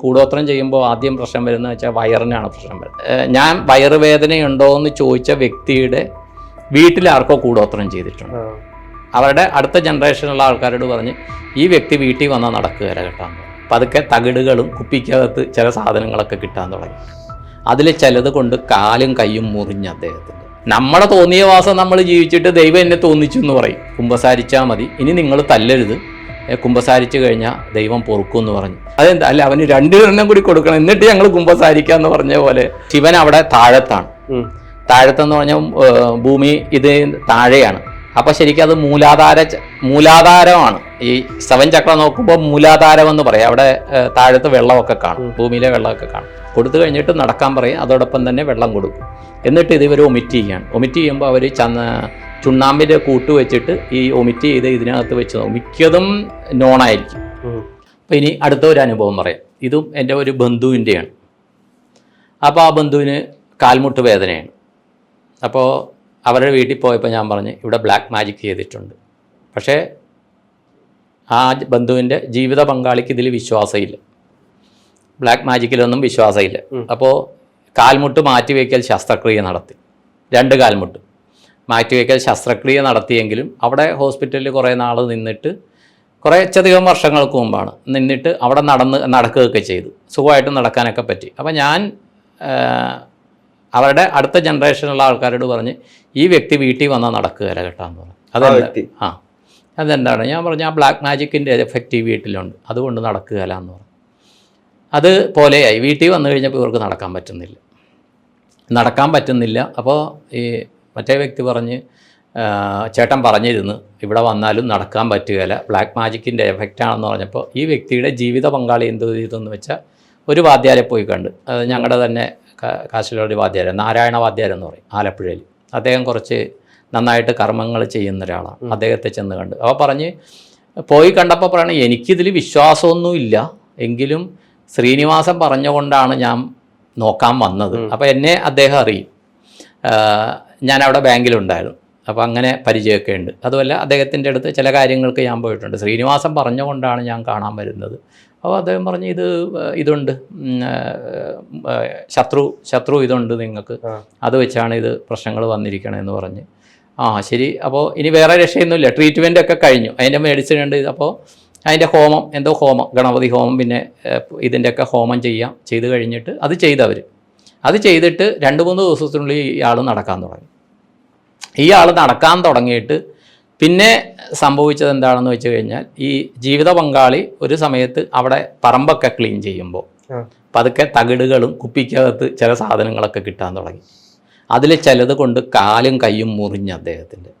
കൂടോത്രം ചെയ്യുമ്പോൾ ആദ്യം പ്രശ്നം വരുന്നത് വെച്ചാൽ വയറിനാണ് പ്രശ്നം വരുന്നത്. ഞാൻ വയറുവേദനയുണ്ടോ എന്ന് ചോദിച്ച വ്യക്തിയുടെ വീട്ടിലാർക്കോ കൂടോത്രം ചെയ്തിട്ടുണ്ട്. അവരുടെ അടുത്ത ജനറേഷനുള്ള ആൾക്കാരോട് പറഞ്ഞ് ഈ വ്യക്തി വീട്ടിൽ വന്നാൽ നടക്കുകയില്ല അപ്പം പതുക്കെ തകിടുകളും കുപ്പിക്കകത്ത് ചില സാധനങ്ങളൊക്കെ കിട്ടാൻ തുടങ്ങി. അതിൽ ചിലത് കൊണ്ട് കാലും കൈയും മുറിഞ്ഞ് അദ്ദേഹത്തിന്. നമ്മളെ തോന്നിയ വാസം നമ്മൾ ജീവിച്ചിട്ട് ദൈവം എന്നെ തോന്നിച്ചു എന്ന് പറയും. കുമ്പസാരിച്ചാൽ മതി. ഇനി നിങ്ങൾ തല്ലരുത്. കുമ്പസാരിച്ച് കഴിഞ്ഞാൽ ദൈവം പൊറുക്കും എന്ന് പറഞ്ഞു. അതെന്താ? അല്ല അവന് രണ്ടെണ്ണം കൂടി കൊടുക്കണം. എന്നിട്ട് ഞങ്ങൾ കുമ്പസാരിക്കാന്ന് പറഞ്ഞ പോലെ ശിവൻ അവിടെ താഴത്താണ്. താഴത്തെന്ന് പറഞ്ഞാൽ ഭൂമി ഇത് താഴെയാണ്. അപ്പൊ ശരിക്കും അത് മൂലാധാര മൂലാധാരമാണ്. ഈ സെവൻ ചക്രം നോക്കുമ്പോൾ മൂലാധാരം എന്ന് പറയാം. അവിടെ താഴത്ത് വെള്ളമൊക്കെ കാണും. ഭൂമിയിലെ വെള്ളമൊക്കെ കാണും. കൊടുത്തു കഴിഞ്ഞിട്ട് നടക്കാൻ പറയും. അതോടൊപ്പം തന്നെ വെള്ളം കൊടുക്കും. എന്നിട്ട് ഇത് ഇവർ ഒമിറ്റ് ചെയ്യാണ്. ഒമിറ്റ് ചെയ്യുമ്പോൾ അവർ ചന്ന ചുണ്ണാമ്പിന്റെ കൂട്ട് വെച്ചിട്ട് ഈ ഒമിറ്റ് ചെയ്ത് ഇതിനകത്ത് വെച്ച് മിക്കതും നോണായിരിക്കും അപ്പോൾ ഇനി അടുത്ത ഒരു അനുഭവം പറയാം. ഇതും എന്റെ ഒരു ബന്ധുവിന്റെയാണ്. അപ്പോൾ ആ ബന്ധുവിന് കാൽമുട്ട് വേദനയാണ്. അപ്പോൾ അവരുടെ വീട്ടിൽ പോയപ്പോൾ ഞാൻ പറഞ്ഞ് ഇവിടെ ബ്ലാക്ക് മാജിക് ചെയ്തിട്ടുണ്ട്. പക്ഷേ ആ ബന്ധുവിന്റെ ജീവിത പങ്കാളിക്ക് ഇതിൽ വിശ്വാസമില്ല. ബ്ലാക്ക് മാജിക്കിലൊന്നും വിശ്വാസമില്ല. അപ്പോൾ കാൽമുട്ട് മാറ്റിവെക്കൽ ശസ്ത്രക്രിയ നടത്തി. രണ്ട് കാൽമുട്ട്. മാറ്റിവെക്കൽ ശസ്ത്രക്രിയ നടത്തിയെങ്കിലും അവിടെ ഹോസ്പിറ്റലിൽ കുറേ നാൾ നിന്നിട്ട് കുറേച്ചധികം വർഷങ്ങൾക്ക് മുമ്പാണ് നിന്നിട്ട് അവിടെ നടന്ന് നടക്കുകയൊക്കെ ചെയ്തു. സുഖമായിട്ട് നടക്കാനൊക്കെ പറ്റി. അപ്പോൾ ഞാൻ അവരുടെ അടുത്ത ജനറേഷനുള്ള ആൾക്കാരോട് പറഞ്ഞ് ഈ വ്യക്തി വീട്ടിൽ വന്നാൽ നടക്കുകയല്ല കേട്ടാന്ന് പറഞ്ഞു. അതെന്താ? ആ. അതെന്താണ്? ഞാൻ പറഞ്ഞു ആ ബ്ലാക്ക് മാജിക്കിന്റെ എഫക്റ്റ് ഈ വീട്ടിലുണ്ട്. അതുകൊണ്ട് നടക്കുകയല്ല എന്ന് പറഞ്ഞു. അത് പോലെയായി. വീട്ടിൽ വന്നു കഴിഞ്ഞപ്പോൾ ഇവർക്ക് നടക്കാൻ പറ്റുന്നില്ല. നടക്കാൻ പറ്റുന്നില്ല. അപ്പോൾ ഈ മറ്റേ വ്യക്തി പറഞ്ഞ് ചേട്ടൻ പറഞ്ഞിരുന്നു ഇവിടെ വന്നാലും നടക്കാൻ പറ്റുകയില്ല ബ്ലാക്ക് മാജിക്കിന്റെ എഫക്റ്റാണെന്ന് പറഞ്ഞപ്പോൾ ഈ വ്യക്തിയുടെ ജീവിത പങ്കാളി എന്ത് ചെയ്തെന്ന് വെച്ചാൽ ഒരു വാദ്യാരെ പോയി കണ്ട്. അത് ഞങ്ങളുടെ തന്നെ കാശിലൊരു വാദ്യാലയം വാദ്യാരൻ നാരായണ വാദ്യാരൻ എന്ന് പറയും ആലപ്പുഴയിൽ. അദ്ദേഹം കുറച്ച് നന്നായിട്ട് കർമ്മങ്ങൾ ചെയ്യുന്ന ഒരാളാണ്. അദ്ദേഹത്തെ ചെന്ന് കണ്ട്. അപ്പോൾ പറഞ്ഞ് പോയി കണ്ടപ്പോൾ പറയണ എനിക്കിതിൽ വിശ്വാസമൊന്നുമില്ല. എങ്കിലും ശ്രീനിവാസൻ പറഞ്ഞുകൊണ്ടാണ് ഞാൻ നോക്കാൻ വന്നത്. അപ്പോൾ എന്നെ അദ്ദേഹം അറിയും. ഞാൻ അവിടെ ബാങ്കിലുണ്ടായിരുന്നു. അപ്പോൾ അങ്ങനെ പരിചയമൊക്കെ ഉണ്ട് അതുമല്ല അദ്ദേഹത്തിന്റെ അടുത്ത് ചില കാര്യങ്ങൾക്ക് ഞാൻ പോയിട്ടുണ്ട്. ശ്രീനിവാസൻ പറഞ്ഞുകൊണ്ടാണ് ഞാൻ കാണാൻ വരുന്നത്. അപ്പോൾ അദ്ദേഹം പറഞ്ഞു ഇത് ഇതുണ്ട്. ശത്രു ശത്രു ഇതുണ്ട് നിങ്ങൾക്ക്. അത് വെച്ചാണ് ഇത് പ്രശ്നങ്ങൾ വന്നിരിക്കണമെന്ന് പറഞ്ഞ്. ആ ശരി. അപ്പോൾ ഇനി വേറെ രക്ഷയൊന്നുമില്ല. ട്രീറ്റ്മെന്റ് ഒക്കെ കഴിഞ്ഞു. അതിന്റെ മെഡിസിൻ ഉണ്ട്. അപ്പോൾ അതിന്റെ ഹോമം എന്തോ ഹോമം ഗണപതി ഹോമം പിന്നെ ഇതിന്റെയൊക്കെ ഹോമം ചെയ്യാം. ചെയ്ത് കഴിഞ്ഞിട്ട് അത് ചെയ്തവർ അത് ചെയ്തിട്ട് രണ്ട് മൂന്ന് ദിവസത്തിനുള്ളിൽ ഇയാൾ നടക്കാൻ തുടങ്ങി. ഈ ആൾ നടക്കാൻ തുടങ്ങിയിട്ട് പിന്നെ സംഭവിച്ചത് എന്താണെന്ന് വെച്ച് കഴിഞ്ഞാൽ ഈ ജീവിത പങ്കാളി ഒരു സമയത്ത് അവിടെ പറമ്പൊക്കെ ക്ലീൻ ചെയ്യുമ്പോൾ. പതുക്കെ തകിടുകളും കുപ്പിക്കകത്ത് ചില സാധനങ്ങളൊക്കെ കിട്ടാൻ തുടങ്ങി. അതിൽ ചിലത് കൊണ്ട് കാലും കൈയും മുറിഞ്ഞ് അദ്ദേഹത്തിന്റെ.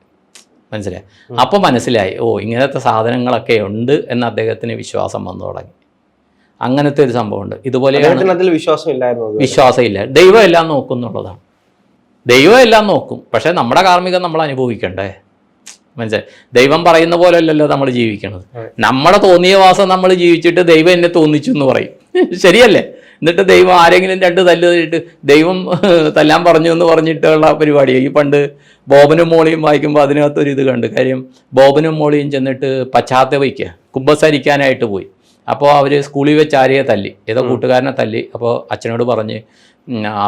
മനസ്സിലായി? അപ്പോൾ മനസ്സിലായി ഓ ഇങ്ങനത്തെ സാധനങ്ങളൊക്കെ ഉണ്ട് എന്ന് അദ്ദേഹത്തിന് വിശ്വാസം വന്നു തുടങ്ങി. അങ്ങനത്തെ ഒരു സംഭവമുണ്ട്. ഇതുപോലെ വിശ്വാസം ഇല്ല വിശ്വാസമില്ല. ദൈവം എല്ലാം നോക്കും എന്നുള്ളതാണ്. ദൈവം എല്ലാം നോക്കും. പക്ഷേ നമ്മുടെ കാർമ്മികം നമ്മൾ അനുഭവിക്കണ്ടേ? മനസ്സിലായി? ദൈവം പറയുന്ന പോലെ അല്ലല്ലോ നമ്മൾ ജീവിക്കണത്. നമ്മുടെ തോന്നിയ വാസം നമ്മൾ ജീവിച്ചിട്ട് ദൈവം എന്നെ തോന്നിച്ചു എന്ന് പറയും. ശരിയല്ലേ? എന്നിട്ട് ദൈവം ആരെങ്കിലും രണ്ട് തല്ല് തല്ലിട്ട് ദൈവം തല്ലാൻ പറഞ്ഞു എന്ന് പറഞ്ഞിട്ടുള്ള പരിപാടിയാണ് ഈ പണ്ട് ബോബനും മോളിയും വായിക്കുമ്പോൾ അതിനകത്തൊരു ഇത് കണ്ട്. കാര്യം ബോബനും മോളിയും ചെന്നിട്ട് പശ്ചാത്തപിക്കുക കുമ്പസരിക്കാനായിട്ട് പോയി. അപ്പോൾ അവർ സ്കൂളിൽ വെച്ച് ആരെയെ തല്ലി. ഏതോ കൂട്ടുകാരനെ തല്ലി. അപ്പോൾ അച്ഛനോട് പറഞ്ഞ്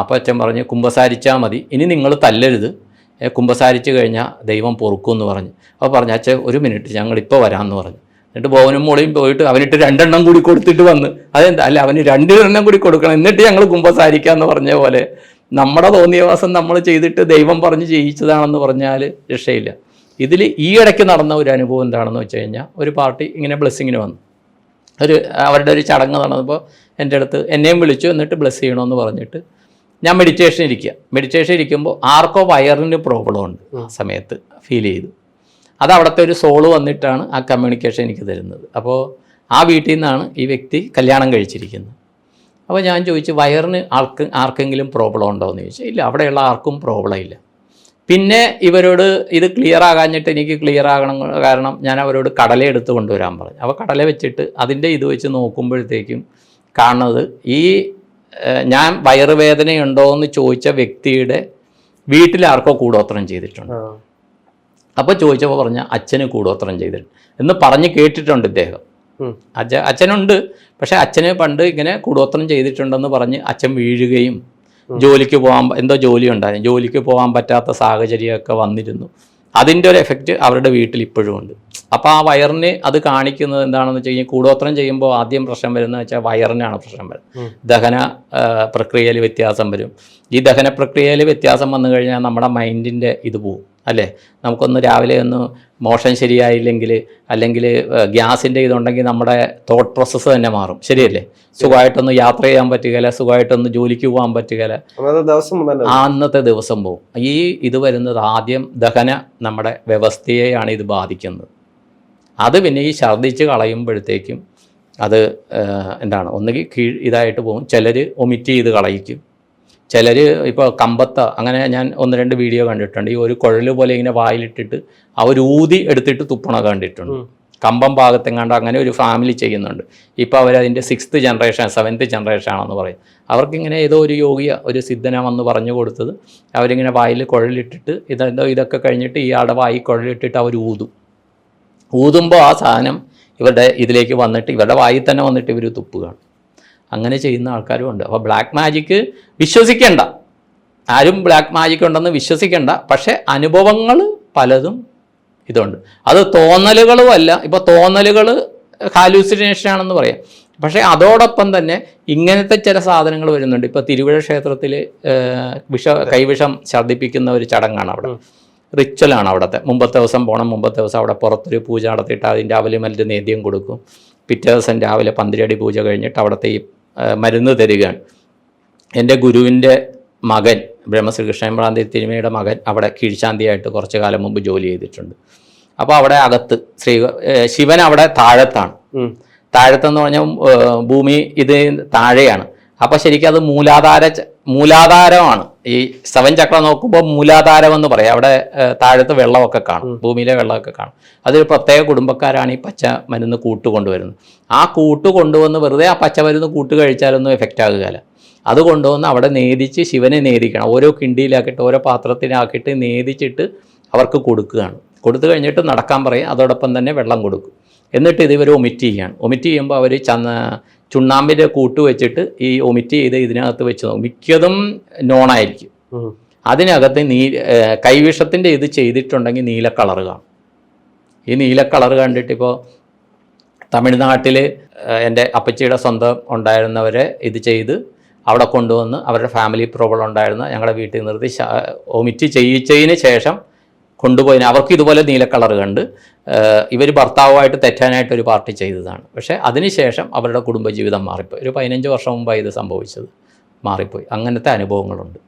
അപ്പോൾ അച്ഛൻ പറഞ്ഞ് കുമ്പസാരിച്ചാൽ മതി. ഇനി നിങ്ങൾ തല്ലരുത്. കുമ്പസാരിച്ച് കഴിഞ്ഞാൽ ദൈവം പൊറുക്കും എന്ന് പറഞ്ഞു. അപ്പോൾ പറഞ്ഞു അച്ഛൻ ഒരു മിനിറ്റ് ഞങ്ങളിപ്പോൾ വരാമെന്ന് പറഞ്ഞു. എന്നിട്ട് ഭവനും മോളിയും പോയിട്ട് അവനിട്ട് രണ്ടെണ്ണം കൂടി കൊടുത്തിട്ട് വന്ന്. അതെന്താ? അല്ല അവന് രണ്ടെണ്ണം കൂടി കൊടുക്കണം. എന്നിട്ട് ഞങ്ങൾ കുമ്പസാരിക്കാമെന്ന് പറഞ്ഞ പോലെ നമ്മുടെ തോന്നിയവാസം നമ്മൾ ചെയ്തിട്ട് ദൈവം പറഞ്ഞ് ചെയ്യിച്ചതാണെന്ന് പറഞ്ഞാൽ രക്ഷയില്ല. ഇതിൽ ഈ ഇടയ്ക്ക് നടന്ന ഒരു അനുഭവം എന്താണെന്ന് വെച്ച് കഴിഞ്ഞാൽ ഒരു പാർട്ടി ഇങ്ങനെ ബ്ലെസ്സിങ്ങിന് വന്നു. ഒരു അവരുടെ ഒരു ചടങ്ങ് നടന്നപ്പോൾ എന്റെ അടുത്ത് എന്നെയും വിളിച്ചു എന്നിട്ട് ബ്ലെസ് ചെയ്യണമെന്ന് പറഞ്ഞിട്ട് ഞാൻ മെഡിറ്റേഷൻ ഇരിക്കുക മെഡിറ്റേഷൻ ഇരിക്കുമ്പോൾ ആർക്കോ വയറിന് പ്രോബ്ലം ഉണ്ട് ആ സമയത്ത് ഫീൽ ചെയ്തു. അത് അവിടുത്തെ ഒരു സോൾ വന്നിട്ടാണ് ആ കമ്മ്യൂണിക്കേഷൻ എനിക്ക് തരുന്നത്. അപ്പോൾ ആ വീട്ടിൽ നിന്നാണ് ഈ വ്യക്തി കല്യാണം കഴിച്ചിരിക്കുന്നത്. അപ്പോൾ ഞാൻ ചോദിച്ചു വയറിന് ആൾക്ക് ആർക്കെങ്കിലും പ്രോബ്ലം ഉണ്ടോ എന്ന് ചോദിച്ചു. ഇല്ല അവിടെയുള്ള ആർക്കും പ്രോബ്ലം ഇല്ല. പിന്നെ ഇവരോട് ഇത് ക്ലിയർ ആകാഞ്ഞിട്ട് എനിക്ക് ക്ലിയർ ആകണം കാരണം ഞാൻ അവരോട് കടല എടുത്ത് കൊണ്ടുവരാൻ പറഞ്ഞു. അപ്പോൾ കടല വെച്ചിട്ട് അതിന്റെ ഇത് വെച്ച് നോക്കുമ്പോഴത്തേക്കും കാണുന്നത് ഈ ഞാൻ വയറുവേദനയുണ്ടോ എന്ന് ചോദിച്ച വ്യക്തിയുടെ വീട്ടിൽ ആർക്കോ കൂടോത്രം ചെയ്തിട്ടുണ്ട്. അപ്പോൾ ചോദിച്ചപ്പോൾ പറഞ്ഞ അച്ഛന് കൂടോത്രം ചെയ്തിട്ടുണ്ട്. എന്ന് പറഞ്ഞ് കേട്ടിട്ടുണ്ട് ഇദ്ദേഹം. അച്ഛ അച്ഛനുണ്ട്. പക്ഷെ അച്ഛന് പണ്ട് ഇങ്ങനെ കൂടോത്രം ചെയ്തിട്ടുണ്ടെന്ന് പറഞ്ഞ് അച്ഛൻ വീഴുകയും ജോലിക്ക് പോകാൻ എന്തോ ജോലി ഉണ്ടായിരുന്നു ജോലിക്ക് പോകാൻ പറ്റാത്ത സാഹചര്യമൊക്കെ വന്നിരുന്നു. അതിന്റെ ഒരു എഫക്റ്റ് അവരുടെ വീട്ടിൽ ഇപ്പോഴും ഉണ്ട്. അപ്പോൾ ആ വയറിന് അത് കാണിക്കുന്നത് എന്താണെന്ന് വെച്ച് കഴിഞ്ഞാൽ കൂടോത്രം ചെയ്യുമ്പോൾ ആദ്യം പ്രശ്നം വരുന്നത് വെച്ചാൽ വയറിനാണ് പ്രശ്നം വരുന്നത്. ദഹന പ്രക്രിയയിൽ വ്യത്യാസം വരും. ഈ ദഹന പ്രക്രിയയിൽ വ്യത്യാസം വന്നു കഴിഞ്ഞാൽ നമ്മുടെ മൈൻഡിന്റെ ഇത് പോവും അല്ലേ? നമുക്കൊന്ന് രാവിലെ ഒന്ന് മോഷൻ ശരിയായില്ലെങ്കിൽ അല്ലെങ്കിൽ ഗ്യാസിന്റെ ഇതുണ്ടെങ്കിൽ നമ്മുടെ തോട്ട് പ്രോസസ്സ് തന്നെ മാറും. ശരിയല്ലേ? സുഖമായിട്ടൊന്ന് യാത്ര ചെയ്യാൻ പറ്റുകയില്ല സുഖമായിട്ടൊന്ന് ജോലിക്ക് പോകാൻ പറ്റുകയില്ല അന്നത്തെ ദിവസം തന്നെ ആ അന്നത്തെ ദിവസം പോവും. ഈ ഇത് വരുന്നത് ആദ്യം ദഹന നമ്മുടെ വ്യവസ്ഥയെയാണ് ഇത് ബാധിക്കുന്നത്. അത് പിന്നെ ഈ ഛർദ്ദിച്ച് കളയുമ്പോഴത്തേക്കും അത് എന്താണ്? ഒന്നുകിൽ കീഴ് ഇതായിട്ട് പോകും ചിലർ ഒമിറ്റ് ചെയ്ത് കളയിക്കും. ചിലർ ഇപ്പോൾ കമ്പത്ത അങ്ങനെ ഞാൻ ഒന്ന് രണ്ട് വീഡിയോ കണ്ടിട്ടുണ്ട്. ഈ ഒരു കുഴൽ പോലെ ഇങ്ങനെ വായിലിട്ടിട്ട് അവർ ഊതി എടുത്തിട്ട് തുപ്പണ കണ്ടിട്ടുണ്ട്. കമ്പം ഭാഗത്തെങ്ങാണ്ട് അങ്ങനെ ഒരു ഫാമിലി ചെയ്യുന്നുണ്ട്. ഇപ്പോൾ അവരതിന്റെ സിക്സ്ത് ജനറേഷൻ സെവൻത്ത് ജനറേഷൻ ആണെന്ന് പറയും. അവർക്കിങ്ങനെ ഏതോ ഒരു യോഗിയ ഒരു സിദ്ധന വന്ന് പറഞ്ഞു കൊടുത്തത്. അവരിങ്ങനെ വായിൽ കുഴലിട്ടിട്ട് ഇതെന്തോ ഇതൊക്കെ കഴിഞ്ഞിട്ട് ഇയാളുടെ വായി കുഴലിട്ടിട്ട് അവർ ഊതും. ഊതുമ്പോൾ ആ സാധനം ഇവരുടെ ഇതിലേക്ക് വന്നിട്ട് ഇവരുടെ വായിൽ തന്നെ വന്നിട്ട് ഇവർ തുപ്പുകയാണ്. അങ്ങനെ ചെയ്യുന്ന ആൾക്കാരും ഉണ്ട്. അപ്പോൾ ബ്ലാക്ക് മാജിക്ക് വിശ്വസിക്കേണ്ട. ആരും ബ്ലാക്ക് മാജിക് ഉണ്ടെന്ന് വിശ്വസിക്കേണ്ട. പക്ഷേ അനുഭവങ്ങൾ പലതും ഇതുണ്ട്. അത് തോന്നലുകളും അല്ല. ഇപ്പോൾ തോന്നലുകൾ ഹാലൂസിനേഷൻ ആണെന്ന് പറയാം. പക്ഷേ അതോടൊപ്പം തന്നെ ഇങ്ങനത്തെ ചില സാധനങ്ങൾ വരുന്നുണ്ട്. ഇപ്പോൾ തിരുവിഴ ക്ഷേത്രത്തിൽ വിഷ കൈവിഷം ഛർദ്ദിപ്പിക്കുന്ന ഒരു ചടങ്ങാണ് അവിടെ. റിച്വലാണ് അവിടുത്തെ. മുമ്പത്തെ ദിവസം പോകണം മുമ്പത്തെ ദിവസം അവിടെ പുറത്തൊരു പൂജ നടത്തിയിട്ട് അതിന്റെ അവലിമലിന്റെ നേദ്യം കൊടുക്കും. പിറ്റേ ദിവസം രാവിലെ പന്തിരടി പൂജ കഴിഞ്ഞിട്ട് അവിടുത്തെ ഈ മരുന്ന് തരികയാണ്. എന്റെ ഗുരുവിന്റെ മകൻ ബ്രഹ്മശ്രീകൃഷ്ണൻ പ്രാന്തി തിരുമയുടെ മകൻ അവിടെ കീഴ്ശാന്തിയായിട്ട് കുറച്ച് കാലം മുമ്പ് ജോലി ചെയ്തിട്ടുണ്ട്. അപ്പോൾ അവിടെ അകത്ത് ശ്രീ ശിവൻ അവിടെ താഴത്താണ്. താഴത്തെന്ന് പറഞ്ഞാൽ ഭൂമി ഇത് താഴെയാണ്. അപ്പോൾ ശരിക്കും അത് മൂലാധാര മൂലാധാരമാണ്. ഈ സെവൻ ചക്രം നോക്കുമ്പോൾ മൂലാധാരം എന്ന് പറയാം. അവിടെ താഴത്തെ വെള്ളമൊക്കെ കാണും. ഭൂമിയിലെ വെള്ളമൊക്കെ കാണും. അതൊരു പ്രത്യേക കുടുംബക്കാരാണ് ഈ പച്ച മരുന്ന് കൂട്ട് കൊണ്ടുവരുന്നത് ആ കൂട്ട് കൊണ്ടുവന്ന് വെറുതെ ആ പച്ച മരുന്ന് കൂട്ട് കഴിച്ചാലൊന്നും എഫക്റ്റ് ആകുകയില്ല. അത് കൊണ്ടുവന്ന് അവിടെ നേദിച്ച് ശിവനെ നേദിക്കണം. ഓരോ കിണ്ടിയിലാക്കിയിട്ട് ഓരോ പാത്രത്തിലാക്കിയിട്ട് നേദിച്ചിട്ട് അവർക്ക് കൊടുക്കുകയാണ്. കൊടുത്തു കഴിഞ്ഞിട്ട് നടക്കാൻ പറയും. അതോടൊപ്പം തന്നെ വെള്ളം കൊടുക്കും. എന്നിട്ട് ഇത് ഇവർ ഒമിറ്റ് ചെയ്യുകയാണ്. ഒമിറ്റ് ചെയ്യുമ്പോൾ അവർ ചന്ന ചുണ്ണാമ്പിന്റെ കൂട്ട് വെച്ചിട്ട് ഈ ഒമിറ്റ് ചെയ്ത് ഇതിനകത്ത് വെച്ച് നോക്കും. മിക്കതും നോണായിരിക്കും. അതിനകത്ത് നീ കൈവിഷത്തിന്റെ ഇത് ചെയ്തിട്ടുണ്ടെങ്കിൽ നീല കളർ കാണും. ഈ നീല കളർ കണ്ടിട്ട് ഇപ്പോൾ തമിഴ്നാട്ടിൽ എന്റെ അപ്പച്ചിയുടെ സ്വന്തം ഉണ്ടായിരുന്നവരെ ഇത് ചെയ്ത് അവിടെ കൊണ്ടുവന്ന് അവരുടെ ഫാമിലി പ്രോബ്ലം ഉണ്ടായിരുന്ന ഞങ്ങളുടെ വീട്ടിൽ നിർത്തി ഒമിറ്റ് ചെയ്യിച്ചതിന് ശേഷം കൊണ്ടുപോയി അവർക്ക് ഇതുപോലെ നീല കളർ കണ്ട് ഇവർ ഭർത്താവുമായിട്ട് തെറ്റാനായിട്ട് ഒരു പാർട്ടി ചെയ്തതാണ്. പക്ഷേ അതിനുശേഷം അവരുടെ കുടുംബജീവിതം മാറിപ്പോയി. ഒരു പതിനഞ്ച് വർഷം മുമ്പായി ഇത് സംഭവിച്ചത് മാറിപ്പോയി. അങ്ങനത്തെ അനുഭവങ്ങളുണ്ട്.